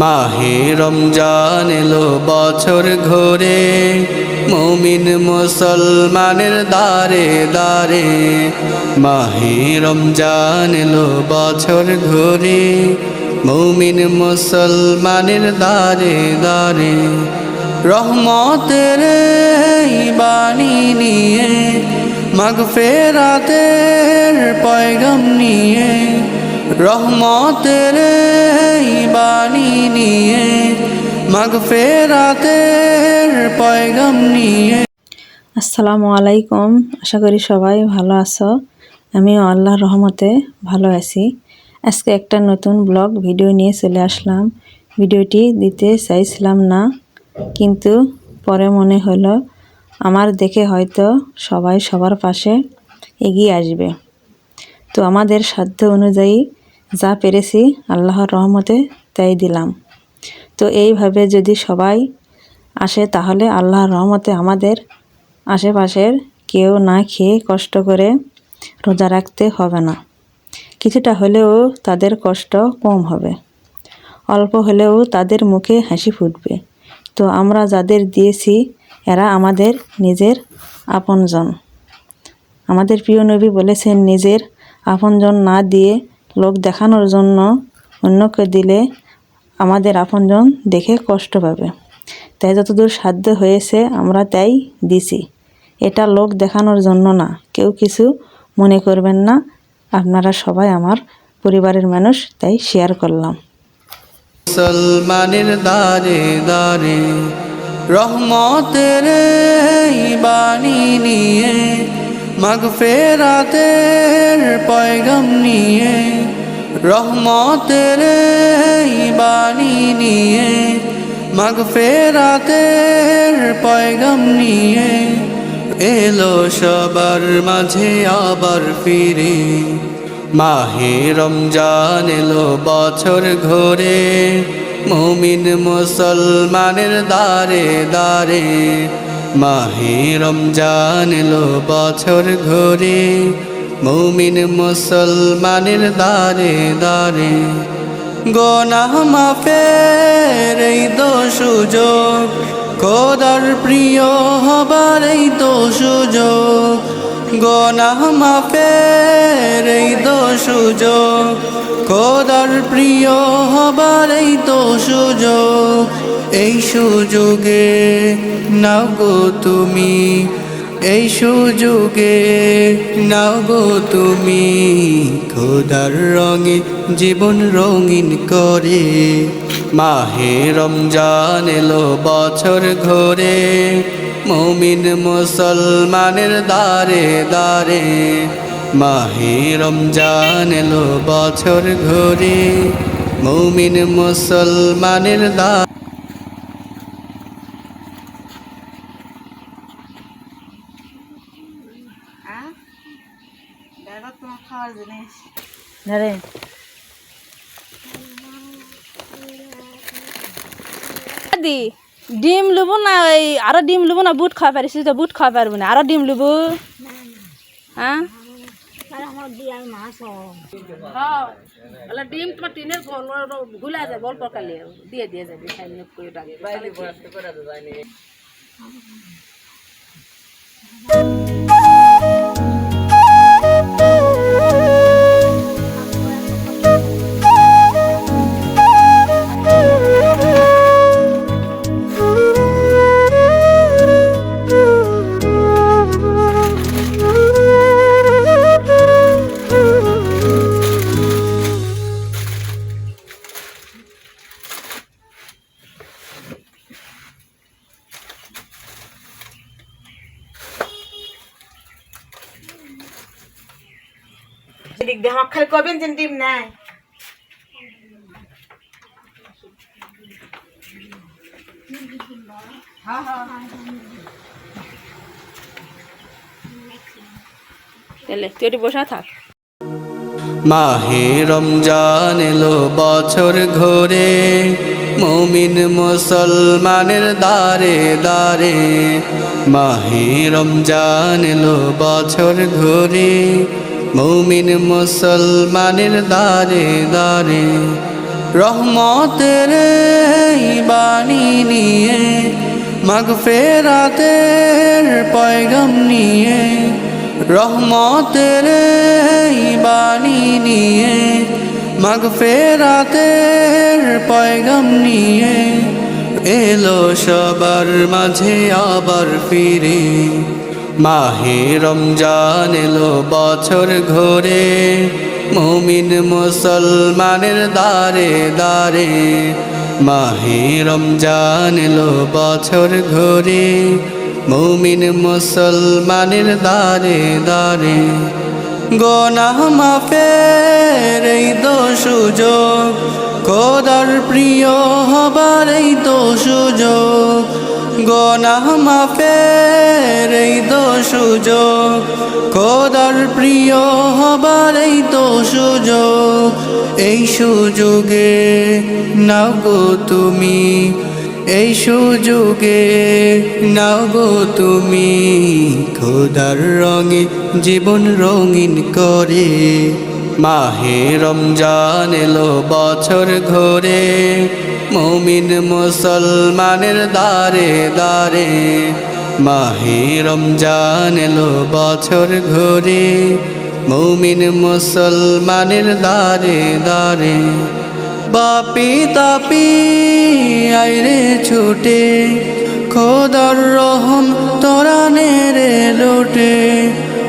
মাহে রমজান এলো বছর ঘোরে, মমিন মুসলমানের দারে দারে মাহে রমজান এলো বছর ঘোরে, মমিন মুসলমানের দারে দারে রহমতের বাণী নিয়ে, মাগফেরাতের পয়গম নিয়ে রহমতের বাণী নিয়ে, মাগফেরাতের পয়গম নিয়ে। আসসালামু আলাইকুম, আশা করি সবাই ভালো আছো। আমিও আল্লাহ রহমতে ভালো আছি। আজকে একটা নতুন ব্লগ ভিডিও নিয়ে চলে আসলাম। ভিডিওটি দিতে চাইছিলাম না, কিন্তু পরে মনে হলো আমার দেখে হয়তো সবাই সবার পাশে এগিয়ে আসবে। তো আমাদের সাধ্য অনুযায়ী যা পেরেছি আল্লাহর রহমতে তাই দিলাম। তো এইভাবে যদি সবাই আসে, তাহলে আল্লাহর রহমতে আমাদের আশেপাশের কেউ না খেয়ে কষ্ট করে রোজা রাখতে হবে না। কিছুটা হলেও তাদের কষ্ট কম হবে। অল্প হলেও তাদের মুখে হাসি ফুটবে। তো আমরা যাদের দিয়েছি, এরা আমাদের নিজের আপনজন। আমাদের প্রিয় নবী বলেছেন, নিজের আপনজন না দিয়ে লোক দেখানোর জন্য অন্যকে দিলে আমাদের আপনজন দেখে কষ্ট পাবে। তাই যতদূর সাধ্য হয়েছে আমরা তাই দিছি। এটা লোক দেখানোর জন্য না, কেউ কিছু মনে করবেন না। আপনারা সবাই আমার পরিবারের মানুষ, তাই শেয়ার করলাম। মুসলমানের দারে দারে রহমতের বাণী নিয়ে মাগফেরাতের পয়গম নিয়ে, রহমতের বাণী নিয়ে, মাগফেরাতের পয়গম নিয়ে এলো সবার মাঝে আবার ফিরে। মাহে রমজান এলো বছর ঘোরে, মুমিন মুসলমানের দারে দারে মাহে রমজান বছর ঘুরে মুমিন মুসলমানের দারে দারে গোনাহ মাফের এই তো সুযোগ, খোদার প্রিয় হবার এই তো সুযোগ। গোনাহ মাফের এই তো সুযোগ। খোদার প্রিয় হবার এই তো সুযোগ। এই সুযোগে নাও তুমি, এই সুযোগে নাও তুমি। খোদার রঙে জীবন রঙিন করে। মাহে রমজান এলো বছর ঘোরে মমিন মুসলমানের দারে দারে মাহে রমজান এলো বছর ঘোরে মমিন মুসলমানের দারে দি ডিম লুব না এই আরও ডিম লুব না বুট খাওয়া পারিস তো বুট খাওয়া পারব না আরও ডিম লুব। হ্যাঁ। হ্যাঁ ডিম তোমার টিনেরগুলা যায় বল পকালে দিয়ে দিয়ে যাবে দিক দিয়ে হক খালি করবেন যে ডিম নাই তুই বসা থাক মাহে রমজান এলো বছর ঘোরে মুমিন মুসলমানের দারে দারে মাহে রমজান এলো বছর ঘোরে মুমিন মুসলমানের দারে দারে রহমতের বাণী নিয়ে, মাগফেরাতের পয়গম নিয়ে, রহমতের বাণী নিয়ে, মাগফেরাতের পয়গম নিয়ে এলো সবার মাঝে আবার ফিরে। মাহে রমজান এলো বছর ঘোরে, মুমিন মুসলমানের দারে দারে মাহে রমজান এলো বছর ঘোরে, মুমিন মুসলমানের দারে দারে গোনাহ মাফের এই তো সুযোগ খোদার প্রিয় হবার এই তো সুযোগ। গোনাহ মাফের এই তো সুযোগ। খোদার প্রিয় হবার এই তো সুযোগ। এই সুযোগে নাও তুমি। এই সুযোগে নাও তুমি। খোদার রঙে জীবন রঙিন করে। মাহে রমজান এলো বছর ঘোরে, মমিন মুসলমানের দারে দারে মাহে রমজান এলো বছর ঘোরে, মমিন মুসলমানের দারে দারে বাপি তাপি, আইরে ছুটে, খোদার রহম তোরানে রে লোটে।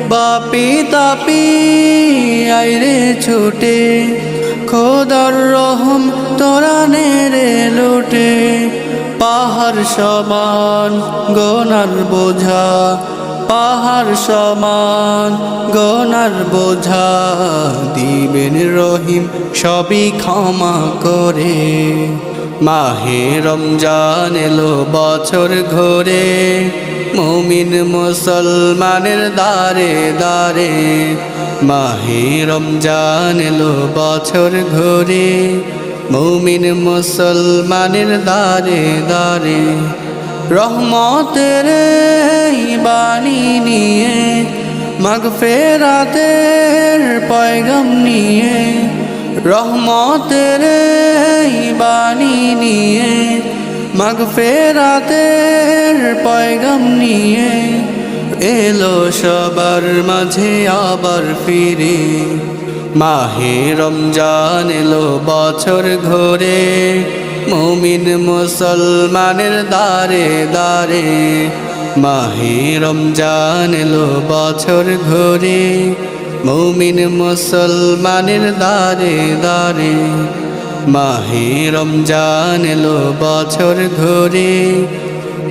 বাপি তাপি আইরে ছুটে, খোদার রহম তোরানে রে লোটে। পাহাড় সমান গনার বোঝা, পাহাড় সমান গনার বোঝা। দিবেন রহিম সবই ক্ষমা করে। মাহে রমজান এলো বছর ঘোরে, মুমিন মুসলমানের দারে দারে মাহে রমজান এলো বছর ঘোরে, মুমিন মুসলমানের দারে দারে রহমতের বাণী নিয়ে, মাগফেরাতের পয়গম নিয়ে, রহমতের বাণী নিয়ে, মাগফেরাতের পয়গম নিয়ে এলো সবার মাঝে আবার ফিরে। মাহে রমজান এলো বছর ঘোরে, মুমিন মুসলমানের দারে দারে মাহে রমজান এলো বছর ঘোরে, মুমিন মুসলমানের দারে দারে মাহে রমজান এলো বছর ঘোরে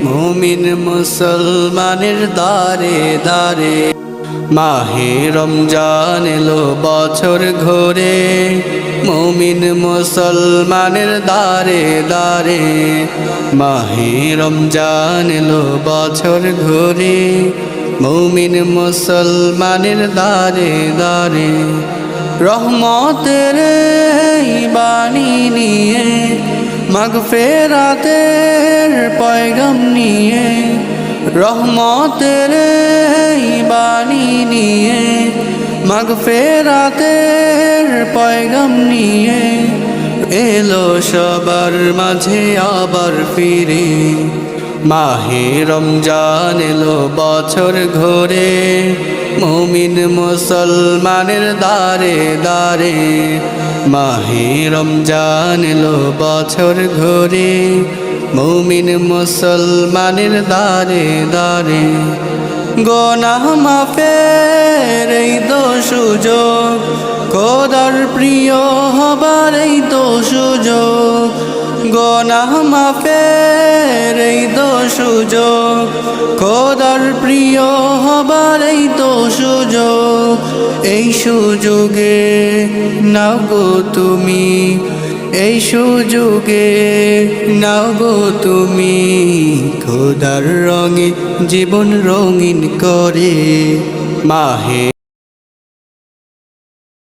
মুমিন মুসলমানের দারে দারে মাহে রমজান এলো বছর ঘোরে। মুমিন মুসলমানের দারে দারে মাহে রমজান এলো বছর ঘোরে। মুমিন মুসলমানের দারে দারে রহমতের বাণী নিয়ে মাগফেরাতের পয়গম নিয়ে, রহমতের বাণী নিয়ে, মাগফেরাতের পয়গম নিয়ে এলো সবার মাঝে আবার ফিরে। মাহে রমজান এলো বছর ঘোরে, মুমিন মুসলমানের দারে দারে মাহে রমজান বছর ঘোরে, মুমিন মুসলমানের দারে দারে গোনাহ মাফের এই তো সুযোগ, খোদার প্রিয় হবার এই তো সুযোগ। গোনাহ মাফের এই তো সুযোগ, খোদার প্রিয় হবার এই তো সুযোগ। এই সুযোগে নাও তুমি। এই সুযোগে নাও তুমি। খোদার রঙে জীবন রঙিন করে মাহে